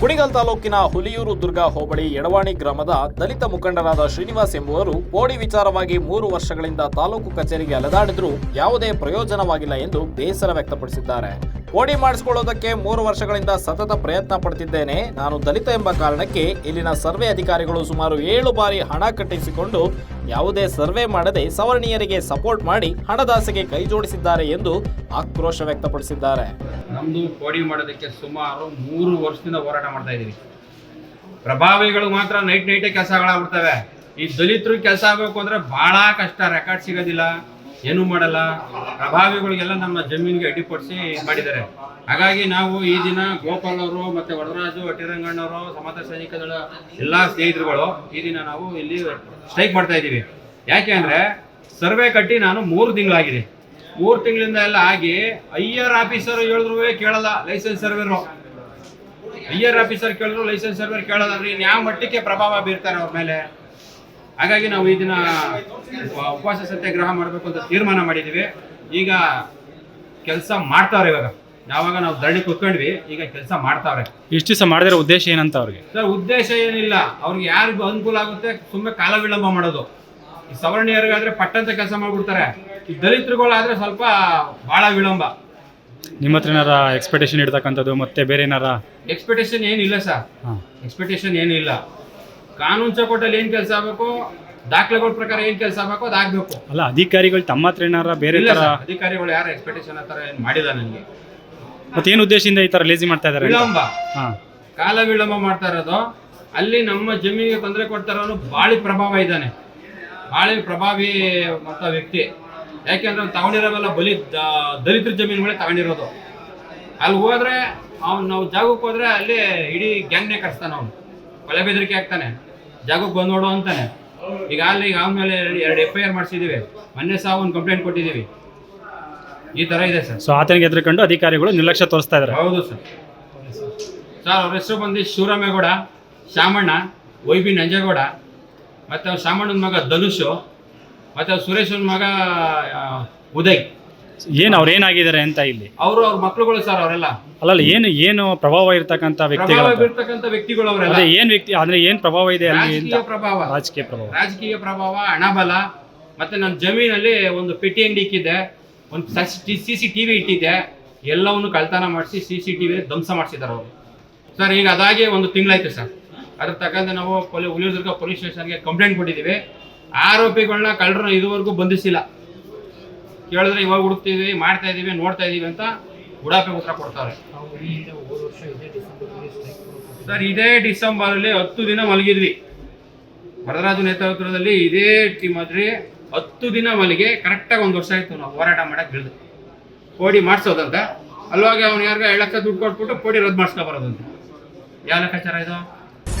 ಕುಣಿಗಲ್ ತಾಲೂಕಿನ ಹುಲಿಯೂರು ದುರ್ಗ ಹೋಬಳಿ ಎಡವಾಣಿ ಗ್ರಾಮದ ದಲಿತ ಮುಖಂಡರಾದ ಶ್ರೀನಿವಾಸ್ ಎಂಬುವರು ಪೋಡಿ ವಿಚಾರವಾಗಿ ಮೂರು ವರ್ಷಗಳಿಂದ ತಾಲೂಕು ಕಚೇರಿಗೆ ಅಲೆದಾಡಿದ್ರೂ ಯಾವುದೇ ಪ್ರಯೋಜನವಾಗಿಲ್ಲ ಎಂದು ಬೇಸರ ವ್ಯಕ್ತಪಡಿಸಿದ್ದಾರೆ. ಪೋಡಿ ಮಾಡಿಸಿಕೊಳ್ಳೋದಕ್ಕೆ ಮೂರು ವರ್ಷಗಳಿಂದ ಸತತ ಪ್ರಯತ್ನ ಪಡ್ತಿದ್ದೇನೆ. ನಾನು ದಲಿತ ಎಂಬ ಕಾರಣಕ್ಕೆ ಇಲ್ಲಿನ ಸರ್ವೆ ಅಧಿಕಾರಿಗಳು ಸುಮಾರು ಏಳು ಬಾರಿ ಹಣ ಕಟ್ಟಿಸಿಕೊಂಡು ಯಾವುದೇ ಸರ್ವೆ ಮಾಡದೆ ಸವರ್ಣೀಯರಿಗೆ ಸಪೋರ್ಟ್ ಮಾಡಿ ಹಣದಾಸೆಗೆ ಕೈಜೋಡಿಸಿದ್ದಾರೆ ಎಂದು ಆಕ್ರೋಶ ವ್ಯಕ್ತಪಡಿಸಿದ್ದಾರೆ. ನಮ್ಮದು ಕೋಡಿ ಮಾಡೋದಕ್ಕೆ ಸುಮಾರು ಮೂರು ವರ್ಷದಿಂದ ಹೋರಾಟ ಮಾಡ್ತಾ ಇದ್ದೀವಿ ಪ್ರಭಾವಿಗಳು ಮಾತ್ರ ನೈಟ್ ನೈಟೇ ಕೆಲಸಗಳಾಗ್ಬಿಡ್ತವೆ. ಈ ದಲಿತರು ಕೆಲಸ ಆಗಬೇಕು ಅಂದ್ರೆ ಬಹಳ ಕಷ್ಟ ರೆಕಾರ್ಡ್ ಸಿಗೋದಿಲ್ಲ, ಏನೂ ಮಾಡಲ್ಲ. ಪ್ರಭಾವಿಗಳಿಗೆಲ್ಲ ನಮ್ಮ ಜಮೀನಿಗೆ ಅಡ್ಡಿಪಡಿಸಿ ಮಾಡಿದ್ದಾರೆ. ಹಾಗಾಗಿ ನಾವು ಈ ದಿನ ಗೋಪಾಲ್ ಅವರು ಮತ್ತೆ ವರದರಾಜು ಅಟ್ಟಿರಂಗಣ್ಣವರು ಸಮಾಜ ಸೈನಿಕದಳ ಎಲ್ಲ ಸ್ನೇಹಿತರುಗಳು ಈ ದಿನ ನಾವು ಇಲ್ಲಿ ಸ್ಟ್ರೈಕ್ ಮಾಡ್ತಾ ಇದ್ದೀವಿ ಯಾಕೆ ಅಂದ್ರೆ ಸರ್ವೆ ಕಟ್ಟಿ ನಾನು ಮೂರು ತಿಂಗಳಾಗಿದೆ. ಮೂರು ತಿಂಗಳಿಂದ ಎಲ್ಲ ಆಗಿ ಐಯರ್ ಆಫೀಸರ್ ಹೇಳಿದ್ರು ಕೇಳಲ್ಲ ಲೈಸೆನ್ಸ್ ಸರ್ವೇರು ಐಯರ್ ಆಫೀಸರ್ ಕೇಳಿದ್ರು ಲೈಸೆನ್ಸ್ ಸರ್ವೇರ್ ಕೇಳಲ್ಲ. ಯಾವ ಮಟ್ಟಕ್ಕೆ ಪ್ರಭಾವ ಬೀರ್ತಾರೆ ಅವ್ರ ಮೇಲೆ? ಹಾಗಾಗಿ ನಾವು ಇದನ್ನ ದಿನ ಉಪವಾಸ ಸತ್ಯಾಗ್ರಹ ಮಾಡಬೇಕು ಅಂತ ತೀರ್ಮಾನ ಮಾಡಿದ್ದೀವಿ ಈಗ ಕೆಲಸ ಮಾಡ್ತಾವ್ರೆ ಇವಾಗ. ಯಾವಾಗ ನಾವು ಧರಣಿ ಕೂತ್ಕೊಂಡ್ವಿ ಈಗ ಕೆಲಸ ಮಾಡ್ತಾವ್ರೆ. ಇಷ್ಟು ದಿವಸ ಮಾಡಿದ್ರೆ ಉದ್ದೇಶ ಏನಂತ ಅವ್ರಿಗೆ? ಸರ್ ಉದ್ದೇಶ ಏನಿಲ್ಲ. ಅವ್ರಿಗೆ ಯಾರಿಗೂ ಅನುಕೂಲ ಆಗುತ್ತೆ ಸುಮ್ಮನೆ ಕಾಲ ವಿಳಂಬ ಮಾಡೋದು. ಈ ಸವರ್ಣೀಯರಿಗಾದ್ರೆ ಪಟ್ಟಂತ ಕೆಲಸ ಮಾಡ್ಬಿಡ್ತಾರೆ. ಈ ದಲಿತರುಗಳಾದ್ರೆ ಸ್ವಲ್ಪ ಬಹಳ ವಿಳಂಬ. ನಿಮ್ಮ ಹತ್ರ ಏನಾರ ಎಕ್ಸ್ಪೆಕ್ಟೇಷನ್ ಇಡ್ತಕ್ಕಂಥದ್ದು ಮತ್ತೆ ಬೇರೆ ಏನಾರ? ಎಕ್ಸ್ಪೆಕ್ಟೇಷನ್ ಏನಿಲ್ಲ ಸರ್. ಹಾಂ. ಎಕ್ಸ್ಪೆಕ್ಟೇಷನ್ ಏನಿಲ್ಲ. ಕಾನೂನು ಚೌಕಟ್ಟಲ್ಲಿ ಏನ್ ಕೆಲಸ ಆಗಬೇಕು? ದಾಖಲೆಗಳ ಪ್ರಕಾರ ಏನ್ ಕೆಲಸ ಆಗಬೇಕು? ಅದಾಗಬೇಕು ಅಲ್ಲ ಅಧಿಕಾರಿಗಳು ತಮ್ಮ ಹತ್ರ ಏನಾರ ಬೇರೆ ಇಲ್ಲ ಥರ ಸರ್ ಅಧಿಕಾರಿಗಳು ಯಾರು ಎಕ್ಸ್ಪೆಕ್ಟೇಷನ್ ಆ ಥರ ಏನು ಮಾಡಿಲ್ಲ ನನಗೆ. ಮತ್ತೆ ಏನು ಉದ್ದೇಶದಿಂದ ಈ ಥರ ಲೇಜಿ ಮಾಡ್ತಾ ಇದ್ದಾರೆ ವಿಳಂಬ. ಹಾಂ. ಕಾಲ ವಿಳಂಬ ಮಾಡ್ತಾ ಇರೋದು. ಅಲ್ಲಿ ನಮ್ಮ ಜಮೀನಿಗೆ ತೊಂದರೆ ಕೊಡ್ತಾ ಇರೋನು ಬಾಳಿ ಪ್ರಭಾವ ಇದ್ದಾನೆ. ಬಾಳಿ ಪ್ರಭಾವಿ ಮತ್ತ ವ್ಯಕ್ತಿ. ಯಾಕೆಂದ್ರೆ ಅವ್ನು ತಗೊಂಡಿರೋವೆಲ್ಲ ಬಲಿ ದಲಿತರ ಜಮೀನುಗಳೇ ತಗೊಂಡಿರೋದು. ಅಲ್ಲಿ ಹೋದ್ರೆ ಅವ್ನು ನಾವು ಜಾಗಕ್ಕೆ ಹೋದ್ರೆ ಅಲ್ಲಿ ಇಡೀ ಗ್ಯಾಂಗ್ನೇ ಕರ್ಸ್ತಾನೆ ಅವನು. ಕೊಲೆ ಬೆದರಿಕೆ ಆಗ್ತಾನೆ ಜಾಗಕ್ಕೆ ಬಂದು ನೋಡು ಅಂತಾನೆ. ಈಗ ಅಲ್ಲಿ ಈಗ ಅವನ ಮೇಲೆ ಎರಡು ಎಫ್ ಐ ಆರ್ ಮಾಡಿಸಿದ್ದೀವಿ ಮೊನ್ನೆ ಸಹ ಒಂದು ಕಂಪ್ಲೇಂಟ್ ಕೊಟ್ಟಿದ್ದೀವಿ ಈ ಥರ ಇದೆ ಸರ್. ಸೊ ಆತನಿಗೆ ಎದುರುಕೊಂಡು ಅಧಿಕಾರಿಗಳು ನಿರ್ಲಕ್ಷ್ಯ ತೋರಿಸ್ತಾ ಇದ್ದಾರೆ ಹೌದು ಸರ್. ಸರ್ ಅವ್ರ ಹೆಸರು ಬಂದು ಶಿವರಾಮೇಗೌಡ ಶಾಮಣ್ಣ ವೈ ಬಿ ನಂಜೇಗೌಡ ಮತ್ತು ಅವ್ರ ಶಾಮಣ್ಣನ ಮಗ ಧನುಷು. ಮತ್ತು ಅವ್ರ ಸುರೇಶನ ಮಗ ಉದಯ್. ಏನು ಅವ್ರು ಏನಾಗಿದ್ದಾರೆ ಅಂತ ಇಲ್ಲಿ? ಅವರು ಅವ್ರ ಮಕ್ಳುಗಳು ಸರ್ ಅವರೆಲ್ಲ. ಅಲ್ಲಲ್ಲ ಏನು ಏನು ಪ್ರಭಾವ ಇರ್ತಕ್ಕಂಥ ವ್ಯಕ್ತಿಗಳು ಪ್ರಭಾವ ಬೀರ್ತಕ್ಕಂಥ ವ್ಯಕ್ತಿಗಳು ಅವರೆಲ್ಲ. ಅದೇ ಏನ್ ವ್ಯಕ್ತಿ ಅಂದ್ರೆ ಏನ್ ಪ್ರಭಾವ ಇದೆ ಅಲ್ಲಿ ಅಂತ? ರಾಜಕೀಯ ಪ್ರಭಾವ. ರಾಜಕೀಯ ಪ್ರಭಾವ. ರಾಜಕೀಯ ಪ್ರಭಾವ ಹಣಬಲ ಮತ್ತೆ ನನ್ನ ಜಮೀನಲ್ಲಿ ಒಂದು ಪೆಟ್ಟಿ ಅಂಗಡಿ ಇಕ್ಕಿದ್ದೆ. ಒಂದು ಸಿ ಸಿ ಟಿ ವಿ ಇಟ್ಟಿದ್ದೆ. ಎಲ್ಲವನ್ನು ಕಳ್ತನ ಮಾಡಿಸಿ ಸಿ ಸಿ ಟಿ ವಿ ಧ್ವಂಸ ಮಾಡಿಸಿದ್ದಾರೆ ಅವರು. ಸರ್ ಈಗ ಅದಾಗಿ ಒಂದು ತಿಂಗಳಾಯ್ತು ಸರ್. ಅದ್ರ ತಕ್ಕಂತೆ ನಾವು ಪೊಲೀಸ್ ಹುಲಿದುರ್ಗ ಪೊಲೀಸ್ ಸ್ಟೇಷನ್ಗೆ ಕಂಪ್ಲೇಂಟ್ ಕೊಟ್ಟಿದ್ದೀವಿ. ಆರೋಪಿಗಳನ್ನ ಕಳ್ಳರನ್ನ ಇದುವರೆಗೂ ಬಂಧಿಸಿಲ್ಲ. ಕೇಳಿದ್ರೆ ಇವಾಗ ಹುಡುಕ್ತಿದ್ವಿ, ಮಾಡ್ತಾ ಇದೀವಿ, ನೋಡ್ತಾ ಇದೀವಿ ಅಂತ ಉಡಾಪೆ ಉತ್ತರ ಕೊಡ್ತಾರೆ. ಸರ್, ಇದೇ ಡಿಸೆಂಬರ್ ಅಲ್ಲಿ ಹತ್ತು ದಿನ ಮಲಗಿದ್ವಿ. ವರದರಾಜು ನೇತೃತ್ವದಲ್ಲಿ ಇದೇ ಟೀಮ್ ಆದ್ರಿ ಹತ್ತು ದಿನ ಮಲ್ಲಿಗೆ ಕರೆಕ್ಟಾಗಿ ಒಂದು ವರ್ಷ ಆಯ್ತು ನಾವು ಹೋರಾಟ ಮಾಡಕ್ ಬೆಳೆದು ಕೋಡಿ ಮಾಡಿಸೋದಂತ. ಅಲ್ವಾಗ ಅವ್ನು ಯಾರಿಗ ಏಳು ಲಕ್ಷ ದುಡ್ಡು ಕೊಟ್ಬಿಟ್ಟು ಕೋಡಿ ರದ್ದು ಮಾಡಿಸ್ಕೊ ಬರೋದಂತ ಯಾವ ಲೆಕ್ಕಾಚಾರ ಇದು?